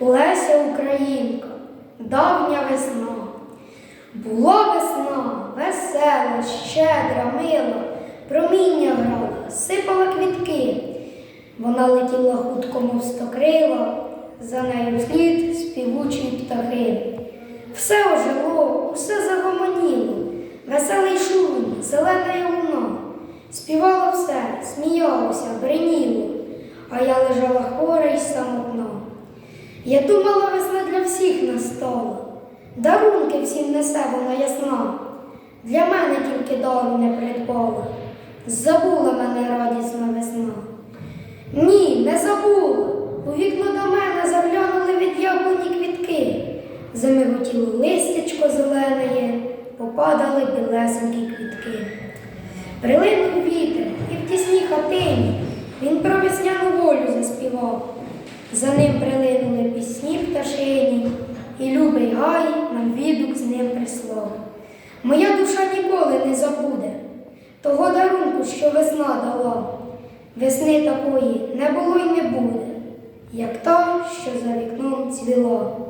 Леся Українка, давня весна. Була весна, весела, щедра, мила, проміння грала, сипала квітки. Вона летіла хутко, мов стокрила, за нею вслід співучі птахи. Все ожило, усе загомоніло, веселий шум, зелена луна. Співало все, сміялося, бриніло, а я лежала хвора й самотна. Я думала, весна для всіх настала, дарунки всім несе вона ясна. Для мене тільки дару не придбала, забула мене радісна весна. Ні, не забула. У вікно до мене заглянули від яблуні квітки. Замиготіло листячко зелене, попадали білесенькі квітки. Прилинув вітер, і в тісній хатині він про весняну волю заспівав. За ним гай нам відгук з ним прислав. Моя душа ніколи не забуде того дарунку, що весна дала. Весни такої не було й не буде, як та, що за вікном цвіла.